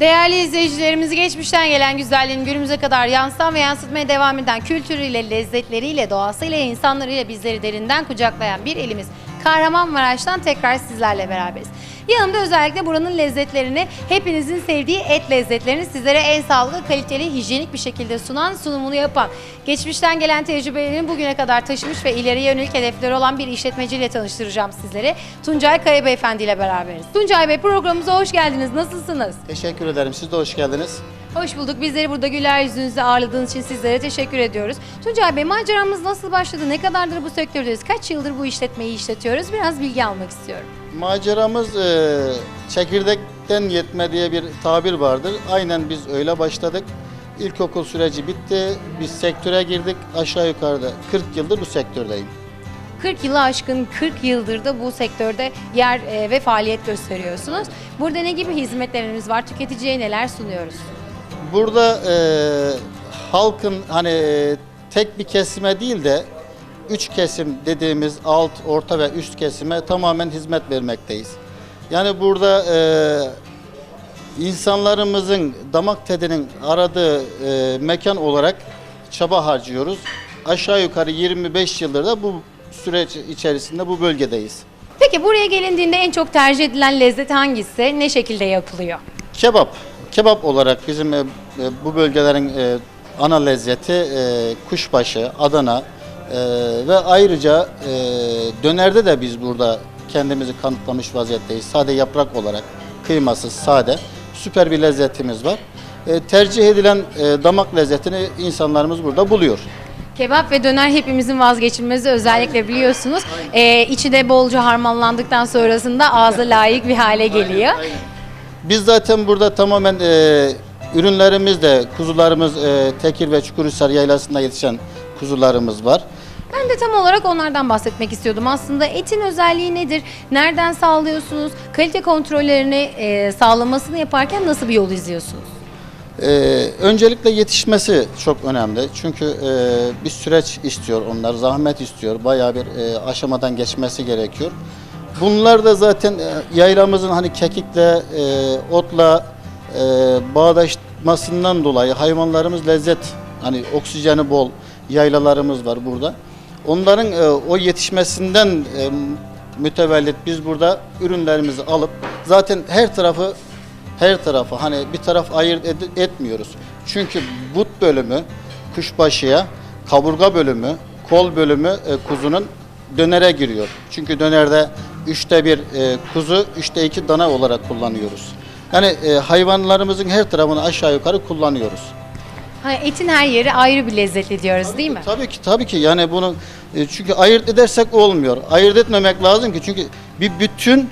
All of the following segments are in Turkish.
Değerli izleyicilerimiz geçmişten gelen güzelliğin günümüze kadar yansıtan ve yansıtmaya devam eden kültürüyle, lezzetleriyle, doğasıyla, insanlarıyla bizleri derinden kucaklayan bir elimiz. Kahramanmaraş'tan tekrar sizlerle beraberiz. Yanımda özellikle buranın lezzetlerini, hepinizin sevdiği et lezzetlerini sizlere en sağlıklı, kaliteli, hijyenik bir şekilde sunan, sunumunu yapan, geçmişten gelen tecrübelerini bugüne kadar taşımış ve ileriye yönelik hedefleri olan bir işletmeciyle tanıştıracağım sizleri. Tuncay Kaya Beyefendi ile beraberiz. Tuncay Bey programımıza hoş geldiniz. Nasılsınız? Teşekkür ederim. Siz de hoş geldiniz. Hoş bulduk. Bizleri burada güler yüzünüzle ağırladığınız için sizlere teşekkür ediyoruz. Tuncay Bey maceramız nasıl başladı? Ne kadardır bu sektördeyiz? Kaç yıldır bu işletmeyi işletiyoruz? Biraz bilgi almak istiyorum. Maceramız e, çekirdekten yetme diye bir tabir vardır. Aynen biz öyle başladık. İlkokul süreci bitti. Biz sektöre girdik. Aşağı yukarıda 40 yıldır bu sektördeyim. 40 yılı aşkın 40 yıldır da bu sektörde yer e, ve faaliyet gösteriyorsunuz. Burada ne gibi hizmetlerimiz var? Tüketiciye neler sunuyoruz? Burada e, halkın hani e, tek bir kesime değil de üç kesim dediğimiz alt, orta ve üst kesime tamamen hizmet vermekteyiz. Yani burada e, insanlarımızın damak tadının aradığı e, mekan olarak çaba harcıyoruz. Aşağı yukarı 25 yıldır da bu süreç içerisinde bu bölgedeyiz. Peki buraya gelindiğinde en çok tercih edilen lezzet hangisi? Ne şekilde yapılıyor? Kebap. Kebap olarak bizim e, e, bu bölgelerin e, ana lezzeti e, kuşbaşı, Adana e, ve ayrıca e, dönerde de biz burada kendimizi kanıtlamış vaziyetteyiz. Sade yaprak olarak kıymasız, sade süper bir lezzetimiz var. E, tercih edilen e, damak lezzetini insanlarımız burada buluyor. Kebap ve döner hepimizin vazgeçilmezi özellikle biliyorsunuz. Ee, içi de bolca harmanlandıktan sonrasında ağza layık bir hale geliyor. Biz zaten burada tamamen e, ürünlerimiz de kuzularımız e, Tekir ve Çukurhisar yaylasında yetişen kuzularımız var. Ben de tam olarak onlardan bahsetmek istiyordum. Aslında etin özelliği nedir? Nereden sağlıyorsunuz? Kalite kontrollerini e, sağlamasını yaparken nasıl bir yol izliyorsunuz? Ee, öncelikle yetişmesi çok önemli. Çünkü e, bir süreç istiyor onlar, zahmet istiyor. Bayağı bir e, aşamadan geçmesi gerekiyor. Bunlar da zaten e, yaylamızın hani kekikle, e, otla e, bağdaşmasından dolayı hayvanlarımız lezzet, hani oksijeni bol yaylalarımız var burada. Onların e, o yetişmesinden e, mütevellit biz burada ürünlerimizi alıp zaten her tarafı her tarafı hani bir taraf ayırt ed- etmiyoruz. Çünkü but bölümü kuşbaşıya, kaburga bölümü, kol bölümü e, kuzunun dönere giriyor. Çünkü dönerde üçte bir e, kuzu, üçte iki dana olarak kullanıyoruz. Yani e, hayvanlarımızın her tarafını aşağı yukarı kullanıyoruz. Ha, etin her yeri ayrı bir lezzetli diyoruz değil mi? Tabii ki tabii ki yani bunu e, çünkü ayırt edersek olmuyor. Ayırt etmemek lazım ki çünkü bir bütün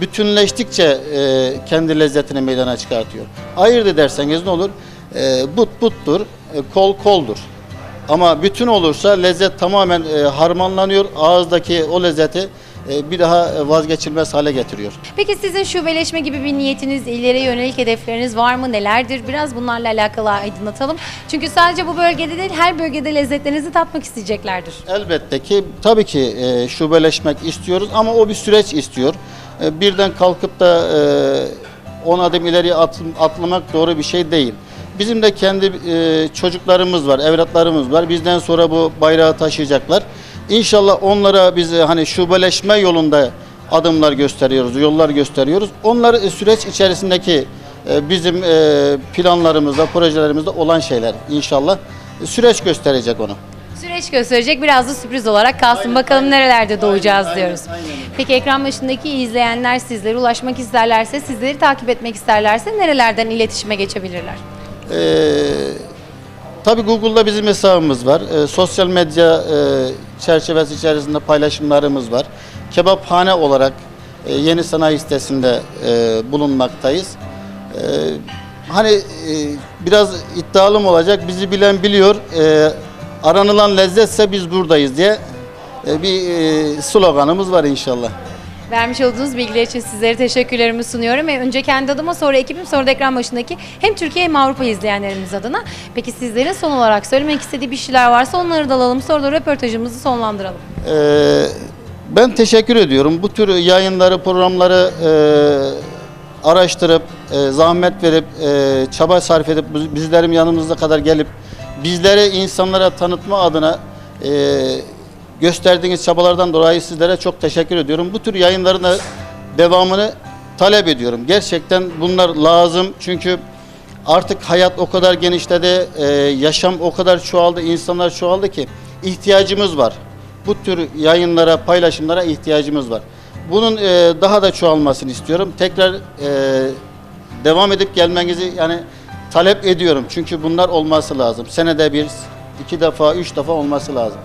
bütünleştikçe e, kendi lezzetini meydana çıkartıyor. Ayırt ederseniz ne olur? E, but buttur, e, kol koldur. Ama bütün olursa lezzet tamamen e, harmanlanıyor. Ağızdaki o lezzeti bir daha e, vazgeçilmez hale getiriyor. Peki sizin şubeleşme gibi bir niyetiniz, ileriye yönelik hedefleriniz var mı? Nelerdir? Biraz bunlarla alakalı aydınlatalım. Çünkü sadece bu bölgede değil, her bölgede lezzetlerinizi tatmak isteyeceklerdir. Elbette ki tabii ki e, şubeleşmek istiyoruz ama o bir süreç istiyor. E, birden kalkıp da e, 10 adım ileriye at- atlamak doğru bir şey değil. Bizim de kendi e, çocuklarımız var, evlatlarımız var. Bizden sonra bu bayrağı taşıyacaklar. İnşallah onlara biz e, hani şubeleşme yolunda adımlar gösteriyoruz, yollar gösteriyoruz. Onlar e, süreç içerisindeki e, bizim planlarımızda, projelerimizde olan şeyler inşallah. Süreç gösterecek onu. Süreç gösterecek biraz da sürpriz olarak kalsın. Aynen, Bakalım aynen. nerelerde doğacağız Aynen, diyoruz. aynen, aynen. Peki ekran başındaki izleyenler sizlere ulaşmak isterlerse, sizleri takip etmek isterlerse nerelerden iletişime geçebilirler? Ee, tabii Google'da bizim hesabımız var. Ee, sosyal medya e, çerçevesi içerisinde paylaşımlarımız var. Kebaphane olarak e, yeni sanayi sitesinde e, bulunmaktayız. Ee, hani e, biraz iddialı mı olacak? Bizi bilen biliyor. Ee, aranılan lezzetse biz buradayız diye e, bir e, sloganımız var inşallah. Vermiş olduğunuz bilgiler için sizlere teşekkürlerimi sunuyorum. Ve önce kendi adıma sonra ekibim sonra da ekran başındaki hem Türkiye hem Avrupa izleyenlerimiz adına. Peki sizlerin son olarak söylemek istediği bir şeyler varsa onları da alalım. Sonra da röportajımızı sonlandıralım. Ee, ben teşekkür ediyorum. Bu tür yayınları, programları e, araştırıp, e, zahmet verip, e, çaba sarf edip biz- bizlerim yanımıza kadar gelip bizleri insanlara tanıtma adına e, gösterdiğiniz çabalardan dolayı sizlere çok teşekkür ediyorum. Bu tür yayınların da devamını talep ediyorum. Gerçekten bunlar lazım çünkü artık hayat o kadar genişledi, e, yaşam o kadar çoğaldı, insanlar çoğaldı ki ihtiyacımız var. Bu tür yayınlara, paylaşımlara ihtiyacımız var. Bunun e, daha da çoğalmasını istiyorum. Tekrar e, devam edip gelmenizi yani talep ediyorum. Çünkü bunlar olması lazım. Senede bir, iki defa, üç defa olması lazım.